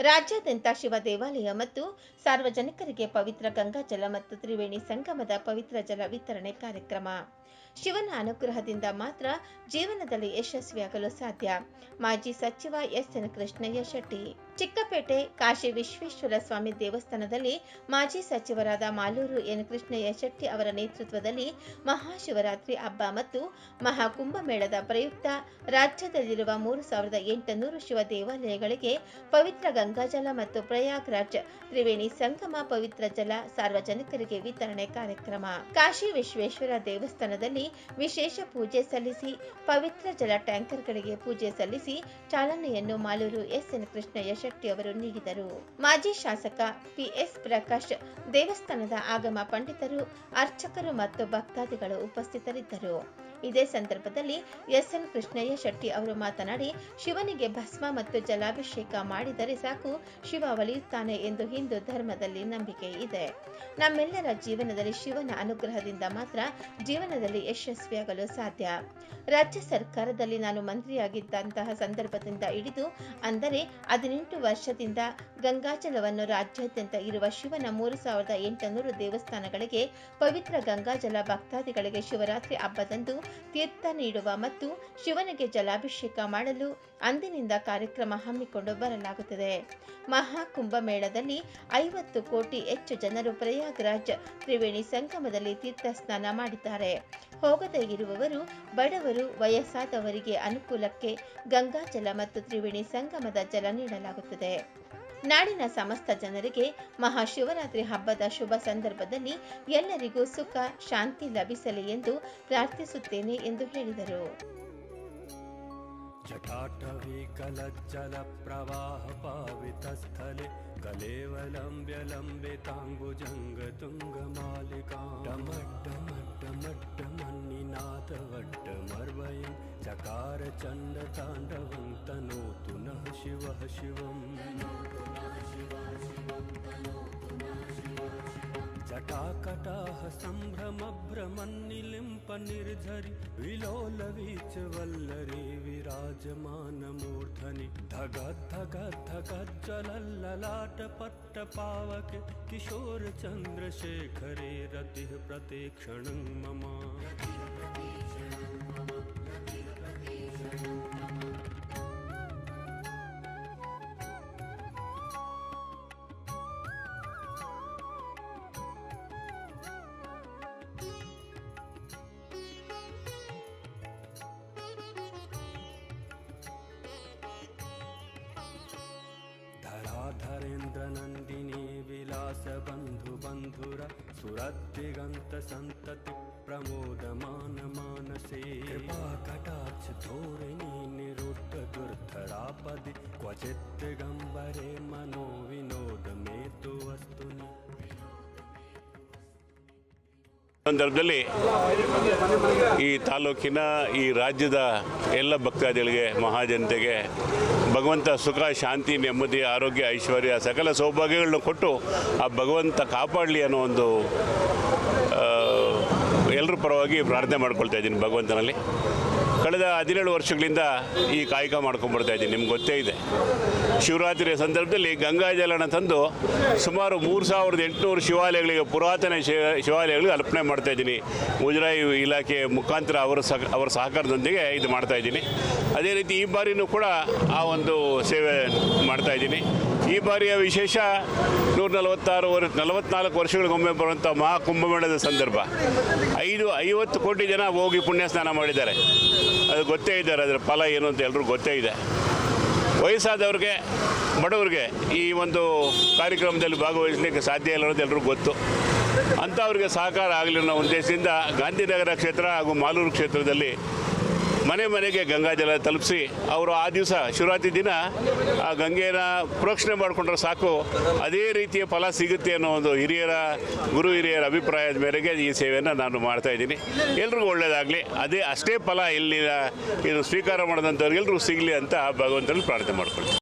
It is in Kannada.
ರಾಜ್ಯಾದ್ಯಂತ ಶಿವ ದೇವಾಲಯ ಮತ್ತು ಸಾರ್ವಜನಿಕರಿಗೆ ಪವಿತ್ರ ಗಂಗಾಜಲ ಮತ್ತು ತ್ರಿವೇಣಿ ಸಂಗಮದ ಪವಿತ್ರ ಜಲ ವಿತರಣೆ ಕಾರ್ಯಕ್ರಮ. ಶಿವನ ಅನುಗ್ರಹದಿಂದ ಮಾತ್ರ ಜೀವನದಲ್ಲಿ ಯಶಸ್ವಿಯಾಗಲು ಸಾಧ್ಯ. ಮಾಜಿ ಸಚಿವ ಎಸ್ ಎನ್ ಕೃಷ್ಣಯ್ಯ ಶೆಟ್ಟಿ. ಚಿಕ್ಕಪೇಟೆ ಕಾಶಿ ವಿಶ್ವೇಶ್ವರ ಸ್ವಾಮಿ ದೇವಸ್ಥಾನದಲ್ಲಿ ಮಾಜಿ ಸಚಿವರಾದ ಮಾಲೂರು ಎನ್ ಕೃಷ್ಣಯ್ಯ ಶೆಟ್ಟಿ ಅವರ ನೇತೃತ್ವದಲ್ಲಿ ಮಹಾಶಿವರಾತ್ರಿ ಹಬ್ಬ ಮತ್ತು ಮಹಾಕುಂಭಮೇಳದ ಪ್ರಯುಕ್ತ ರಾಜ್ಯದಲ್ಲಿರುವ ಮೂರು ಸಾವಿರದ ಎಂಟುನೂರು ಶಿವ ದೇವಾಲಯಗಳಿಗೆ ಪವಿತ್ರ ಗಂಗಾಜಲ ಮತ್ತು ಪ್ರಯಾಗ್ರಾಜ್ ತ್ರಿವೇಣಿ ಸಂಗಮ ಪವಿತ್ರ ಜಲ ಸಾರ್ವಜನಿಕರಿಗೆ ವಿತರಣೆ ಕಾರ್ಯಕ್ರಮ. ಕಾಶಿ ವಿಶ್ವೇಶ್ವರ ದೇವಸ್ಥಾನದಲ್ಲಿ ವಿಶೇಷ ಪೂಜೆ ಸಲ್ಲಿಸಿ, ಪವಿತ್ರ ಜಲ ಟ್ಯಾಂಕರ್ಗಳಿಗೆ ಪೂಜೆ ಸಲ್ಲಿಸಿ ಚಾಲನೆಯನ್ನು ಮಾಲೂರು ಎಸ್ ಎನ್ ಕೃಷ್ಣಯ್ಯ ಶೆಟ್ಟಿ ಅವರು ನೀಡಿದರು ಮಾಜಿ ಶಾಸಕ ಪಿಎಸ್ ಪ್ರಕಾಶ್ ದೇವಸ್ಥಾನದ ಆಗಮ ಪಂಡಿತರು ಅರ್ಚಕರು ಮತ್ತು ಭಕ್ತಾದಿಗಳು ಉಪಸ್ಥಿತರಿದ್ದರು. ಇದೇ ಸಂದರ್ಭದಲ್ಲಿ ಎಸ್ ಎನ್ ಕೃಷ್ಣಯ್ಯ ಶೆಟ್ಟಿ ಅವರು ಮಾತನಾಡಿ, ಶಿವನಿಗೆ ಭಸ್ಮ ಮತ್ತು ಜಲಾಭಿಷೇಕ ಮಾಡಿದರೆ ಸಾಕು, ಶಿವ ಒಲಿಯುತ್ತಾನೆ ಎಂದು ಹಿಂದೂ ಧರ್ಮದಲ್ಲಿ ನಂಬಿಕೆ ಇದೆ. ನಮ್ಮೆಲ್ಲರ ಜೀವನದಲ್ಲಿ ಶಿವನ ಅನುಗ್ರಹದಿಂದ ಮಾತ್ರ ಜೀವನದಲ್ಲಿ ಯಶಸ್ವಿಯಾಗಲು ಸಾಧ್ಯ. ರಾಜ್ಯ ಸರ್ಕಾರದಲ್ಲಿ ನಾನು ಮಂತ್ರಿಯಾಗಿದ್ದಂತಹ ಸಂದರ್ಭದಿಂದ ಹಿಡಿದು, ಅಂದರೆ ಹದಿನೆಂಟು ವರ್ಷದಿಂದ ಗಂಗಾಜಲವನ್ನು ರಾಜ್ಯಾದ್ಯಂತ ಇರುವ ಶಿವನ ಮೂರು ಸಾವಿರದ ಎಂಟುನೂರು ದೇವಸ್ಥಾನಗಳಿಗೆ ಪವಿತ್ರ ಗಂಗಾಜಲ ಭಕ್ತಾದಿಗಳಿಗೆ ಶಿವರಾತ್ರಿ ಹಬ್ಬದಂದು ತೀರ್ಥ ನೀಡುವ ಮತ್ತು ಶಿವನಿಗೆ ಜಲಾಭಿಷೇಕ ಮಾಡಲು ಅಂದಿನಿಂದ ಕಾರ್ಯಕ್ರಮ ಹಮ್ಮಿಕೊಂಡು ಬರಲಾಗುತ್ತದೆ. ಮಹಾಕುಂಭಮೇಳದಲ್ಲಿ ಐವತ್ತು ಕೋಟಿ ಹೆಚ್ಚು ಜನರು ಪ್ರಯಾಗ್ರಾಜ್ ತ್ರಿವೇಣಿ ಸಂಗಮದಲ್ಲಿ ತೀರ್ಥ ಸ್ನಾನ ಮಾಡಿದ್ದಾರೆ. ಹೋಗದೇ ಇರುವವರು, ಬಡವರು, ವಯಸ್ಸಾದವರಿಗೆ ಅನುಕೂಲಕ್ಕೆ ಗಂಗಾಜಲ ಮತ್ತು ತ್ರಿವೇಣಿ ಸಂಗಮದ ಜಲ ನೀಡಲಾಗುತ್ತದೆ. ನಾಡಿನ ಸಮಸ್ತ ಜನರಿಗೆ ಮಹಾಶಿವರಾತ್ರಿ ಹಬ್ಬದ ಶುಭ ಸಂದರ್ಭದಲ್ಲಿ ಎಲ್ಲರಿಗೂ ಸುಖ ಶಾಂತಿ ಲಭಿಸಲಿ ಎಂದು ಪ್ರಾರ್ಥಿಸುತ್ತೇನೆ ಎಂದು ಹೇಳಿದರು जटाटवीकलज्जलप्रवाहपावितस्थले कलेवलम्ब्य लम्बिताङ्गुजङ्गतुङ्गमालिका डमड्डमड्डमड्डमन्निनाथवड्डमर्वयं चकार चण्डताण्डवं तनोतु नः शिवः शिवम् भ्रमणी लिंप निर्धरि विलोल च वल्लरी, विराजमान मूर्धनि। धग धग विलोलवीचवल्लरि पट्ट पावक, किशोर चंद्रशेखरे रतिः प्रतीक्षणं मम। सुरतिगन्तसन्ततिप्रमोदमानमानसेवा कटाक्षधोरिणी निरुद्ध दुर्धरापदि क्वचित् गम्बरे मनो विनोदमे ಸಂದರ್ಭದಲ್ಲಿ ಈ ತಾಲೂಕಿನ ಈ ರಾಜ್ಯದ ಎಲ್ಲ ಭಕ್ತಾದಿಗಳಿಗೆ, ಮಹಾಜನತೆಗೆ ಭಗವಂತ ಸುಖ, ಶಾಂತಿ, ನೆಮ್ಮದಿ, ಆರೋಗ್ಯ, ಐಶ್ವರ್ಯ ಸಕಲ ಸೌಭಾಗ್ಯಗಳನ್ನು ಕೊಟ್ಟು ಆ ಭಗವಂತ ಕಾಪಾಡಲಿ ಅನ್ನೋ ಒಂದು ಎಲ್ಲರ ಪರವಾಗಿ ಪ್ರಾರ್ಥನೆ ಮಾಡ್ಕೊಳ್ತಾ ಇದ್ದೀನಿ ಭಗವಂತನಲ್ಲಿ. ಕಳೆದ ಹದಿನೇಳು ವರ್ಷಗಳಿಂದ ಈ ಕಾಯಕ ಮಾಡ್ಕೊಂಡ್ಬರ್ತಾ ಇದ್ದೀನಿ. ನಿಮ್ಗೆ ಗೊತ್ತೇ ಇದೆ. ಶಿವರಾತ್ರಿಯ ಸಂದರ್ಭದಲ್ಲಿ ಗಂಗಾಜಲನ ತಂದು ಸುಮಾರು ಮೂರು ಸಾವಿರದ ಎಂಟುನೂರು ಶಿವಾಲಯಗಳಿಗೆ, ಪುರಾತನ ಶಿವ ಶಿವಾಲಯಗಳಿಗೆ ಅರ್ಪಣೆ ಮಾಡ್ತಾ ಇದ್ದೀನಿ. ಮುಜರಾಯಿ ಇಲಾಖೆ ಮುಖಾಂತರ ಅವರ ಸಹ, ಅವರ ಸಹಕಾರದೊಂದಿಗೆ ಇದು ಮಾಡ್ತಾ ಇದ್ದೀನಿ. ಅದೇ ರೀತಿ ಈ ಬಾರಿನೂ ಕೂಡ ಆ ಒಂದು ಸೇವೆ ಮಾಡ್ತಾ ಇದ್ದೀನಿ. ಈ ಬಾರಿಯ ವಿಶೇಷ ನೂರ ನಲವತ್ತಾರು ನಲವತ್ನಾಲ್ಕು ವರ್ಷಗಳಿಗೊಮ್ಮೆ ಬರುವಂಥ ಮಹಾಕುಂಭಮೇಳದ ಸಂದರ್ಭ. ಐದು, ಐವತ್ತು ಕೋಟಿ ಜನ ಹೋಗಿ ಪುಣ್ಯ ಸ್ನಾನ ಮಾಡಿದ್ದಾರೆ. ಅದು ಗೊತ್ತೇ ಇದ್ದಾರೆ ಅದರ ಫಲ ಏನು ಅಂತ ಎಲ್ಲರೂ ಗೊತ್ತೇ ಇದೆ. ವಯಸ್ಸಾದವ್ರಿಗೆ, ಬಡವ್ರಿಗೆ ಈ ಒಂದು ಕಾರ್ಯಕ್ರಮದಲ್ಲಿ ಭಾಗವಹಿಸಲಿಕ್ಕೆ ಸಾಧ್ಯ ಇಲ್ಲ ಅನ್ನೋದು ಎಲ್ಲರಿಗೂ ಗೊತ್ತು. ಅಂಥವ್ರಿಗೆ ಸಹಕಾರ ಆಗಲಿ ಅನ್ನೋ ಉದ್ದೇಶದಿಂದ ಗಾಂಧಿನಗರ ಕ್ಷೇತ್ರ ಹಾಗೂ ಮಾಲೂರು ಕ್ಷೇತ್ರದಲ್ಲಿ ಮನೆ ಮನೆಗೆ ಗಂಗಾಜಲ ತಲುಪಿಸಿ ಅವರು ಆ ದಿವಸ ಶಿವರಾತ್ರಿ ದಿನ ಆ ಗಂಗೆನ ಪ್ರೋಕ್ಷಣೆ ಮಾಡಿಕೊಂಡ್ರೆ ಸಾಕು. ಅದೇ ರೀತಿಯ ಫಲ ಸಿಗುತ್ತೆ ಅನ್ನೋ ಒಂದು ಹಿರಿಯರ, ಗುರು ಹಿರಿಯರ ಅಭಿಪ್ರಾಯದ ಮೇರೆಗೆ ಈ ಸೇವೆಯನ್ನು ನಾನು ಮಾಡ್ತಾ ಇದ್ದೀನಿ. ಎಲ್ರಿಗೂ ಒಳ್ಳೆಯದಾಗಲಿ ಅದೇ ಅಷ್ಟೇ ಫಲ ಇಲ್ಲಿ ಇದು ಸ್ವೀಕಾರ ಮಾಡಿದಂಥವ್ರಿಗೆಲ್ಲರೂ ಸಿಗಲಿ ಅಂತ ಭಗವಂತನಲ್ಲಿ ಪ್ರಾರ್ಥನೆ ಮಾಡ್ಕೊಳ್ತೀನಿ.